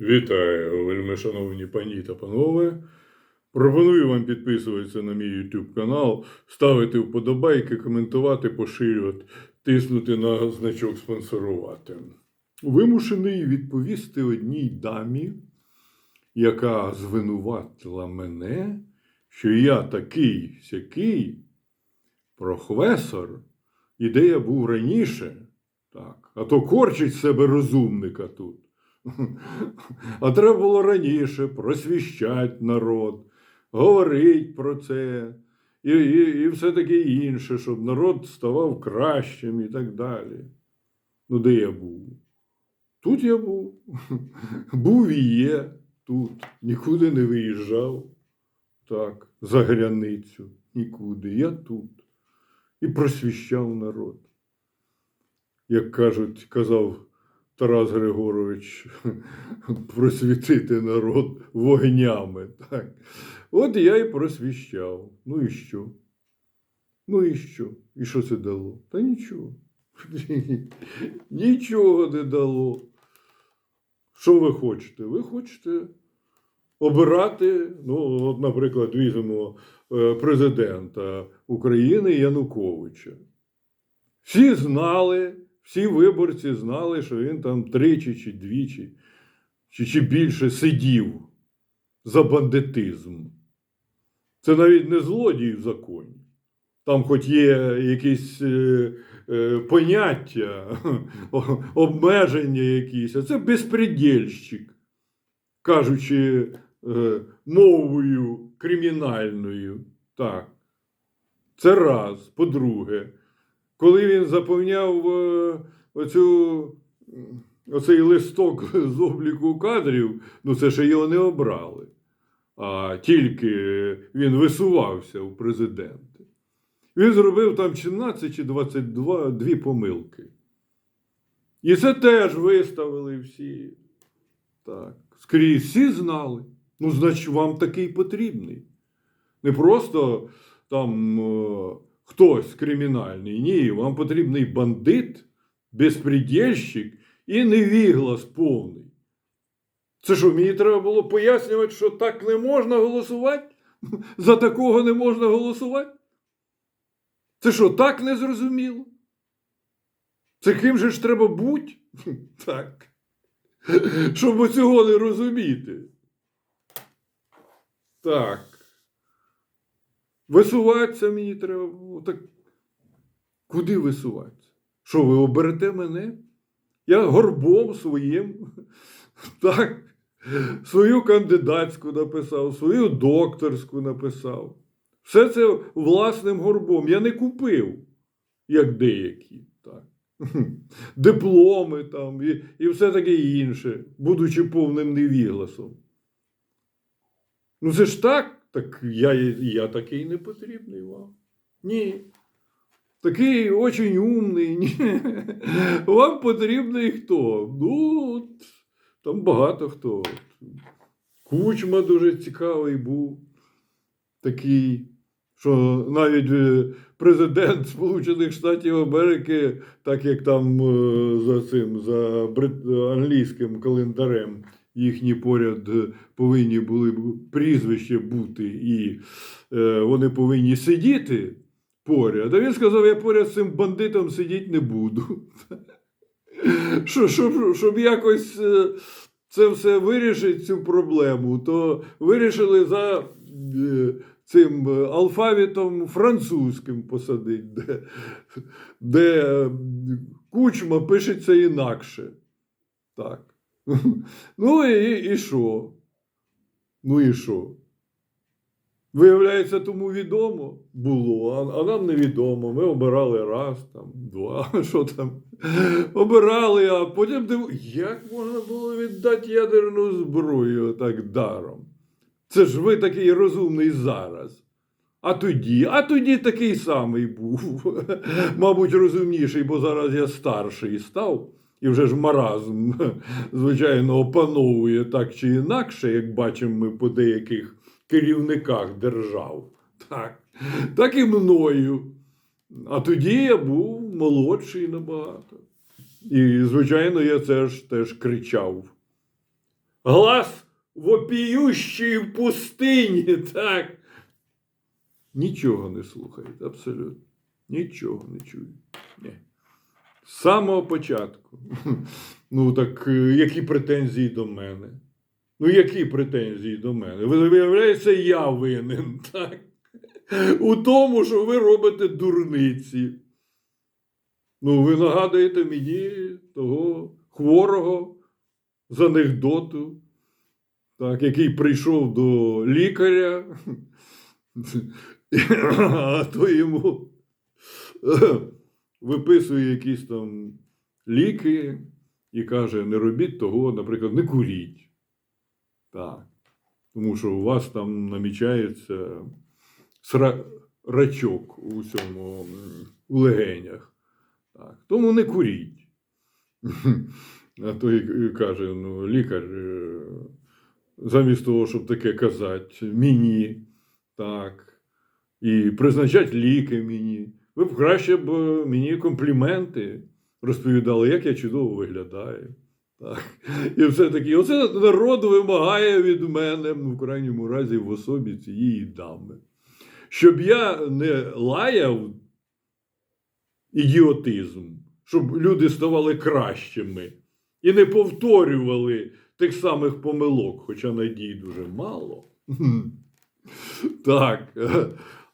Вітаю, вельми шановні пані та панове. Пропоную вам підписуватися на мій YouTube канал, ставити вподобайки, коментувати, поширювати, тиснути на значок спонсорувати. Вимушений відповісти одній дамі, яка звинуватила мене, що я такий сякий професор, і де я був раніше, так, а то корчить себе розумника тут. А треба було раніше просвіщати народ, говорити про це і, і, і все таке інше, щоб народ ставав кращим і так далі. Ну, де я був? Тут я був. Був і є тут. Нікуди не виїжджав. Так, за границю. Нікуди. Я тут. І просвіщав народ. Як кажуть, казав Тарас Григорович, просвітити народ вогнями. Так. От я і просвіщав. Ну і що? Ну і що? І що це дало? Та нічого. Нічого не дало. Що ви хочете? Ви хочете обирати, ну, от, наприклад, візьмемо е, президента України Януковича. Всі знали, всі виборці знали, що він там тричі чи двічі, чи, чи більше сидів за бандитизм. Це навіть не злодій в законі. Там хоч є якісь е, е, поняття, обмеження якісь, а це безпредельщик, кажучи е, мовою кримінальною. Так. Це раз. По-друге, коли він заповняв е, оцю, оцей листок з обліку кадрів, ну це ще його не обрали, а тільки він висувався у президенти. Він зробив там 17 чи 22 дві помилки. І це теж виставили всі. Так. Скрізь всі знали. Ну, значить, вам такий потрібний. Не просто там е, хтось кримінальний. Ні, вам потрібний бандит, безпредельщик і невіглас повний. Це що, мені треба було пояснювати, що так не можна голосувати? За такого не можна голосувати? Це що, так не зрозуміло? Це ким же ж треба бути? Так. Щоб цього не розуміти. Так. Висуватися мені треба. було. Куди висуватися? Що, ви оберете мене? Я горбом своїм. Так. Свою кандидатську написав, свою докторську написав. Все це власним горбом. Я не купив, як деякі. Так. Дипломи там і, і все таке інше, будучи повним невігласом. Ну це ж так, так я, я такий не потрібний вам. Ні. Такий очень умний. Ні. Вам потрібний хто? Ну, от, там багато хто. Кучма дуже цікавий був. Такий, що навіть е, президент Сполучених Штатів Америки, так як там е, за цим, за англійським календарем, їхні поряд е, повинні були прізвище бути, і е, вони повинні сидіти поряд. А він сказав: я поряд з цим бандитом сидіти не буду. Що, щоб, якось е, це все вирішити, цю проблему, то вирішили за е, цим алфавітом французьким посадити, де, де кучма пишеться інакше. Так. Ну і, і що? Ну і що? Виявляється, тому відомо було, а, нам невідомо. Ми обирали раз, там, два, що там. Обирали, а потім див... як можна було віддати ядерну зброю так даром? Це ж ви такий розумний зараз. А тоді, а тоді такий самий був. Мабуть, розумніший, бо зараз я старший став. І вже ж маразм, звичайно, опановує так чи інакше, як бачимо ми по деяких керівниках держав. Так, так і мною. А тоді я був молодший набагато. І, звичайно, я це ж теж кричав. глас вопіющий в пустині, так. Нічого не слухають, абсолютно. Нічого не чують. Ні. З самого початку. Ну, так е, які претензії до мене? Ну, які претензії до мене? Ви виявляється, я винен, так? У тому, що ви робите дурниці. Ну, ви нагадуєте мені того хворого з анекдоту, так, який прийшов до лікаря, а то йому виписує якісь там ліки і каже: не робіть того, наприклад, не куріть. Так. Тому що у вас там намічається сра... рачок у цьому у легенях. Так. Тому не куріть. А той каже: ну, лікар, е, замість того, щоб таке казати, мені, так, і призначати ліки мені. Ви б краще б е, мені компліменти розповідали, як я чудово виглядаю. Так. І все таки, оце народ вимагає від мене, ну, в крайньому разі, в особі цієї дами. Щоб я не лаяв ідіотизм, щоб люди ставали кращими і не повторювали тих самих помилок, хоча надій дуже мало. Так.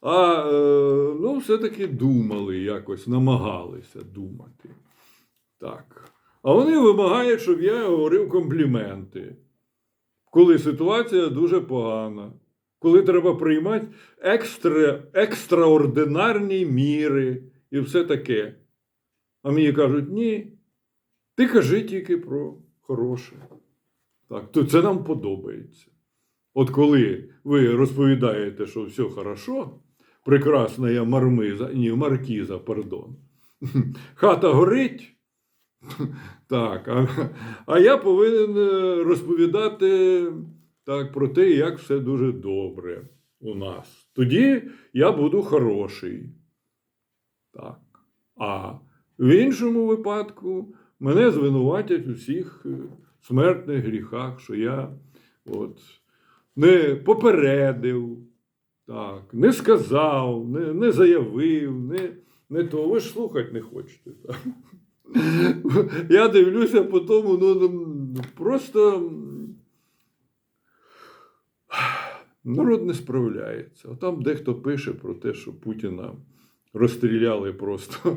А е, ну, все-таки думали якось, намагалися думати. Так. А вони вимагають, щоб я говорив компліменти, коли ситуація дуже погана, коли треба приймати екстра, екстраординарні міри і все таке. А мені кажуть, ні, ти кажи тільки про хороше. Так, то це нам подобається. От коли ви розповідаєте, що все хорошо, прекрасна мармиза, ні, маркіза, пардон. Хата горить. Так, а, а я повинен е, розповідати так, про те, як все дуже добре у нас. Тоді я буду хороший. Так. А в іншому випадку мене звинуватять у всіх е, смертних гріхах, що я от, не попередив, так, не сказав, не, не заявив, не, не то. Ви ж слухати не хочете. Так? Я дивлюся по тому, ну, ну просто народ не справляється. Там дехто пише про те, що Путіна розстріляли просто.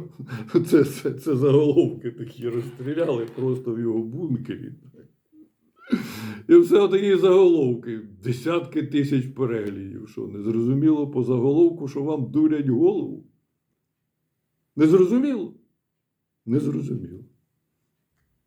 Це, це, це заголовки такі розстріляли просто в його бункері. І все такі заголовки, десятки тисяч переглядів. Що не зрозуміло по заголовку, що вам дурять голову? Не зрозуміло? Не.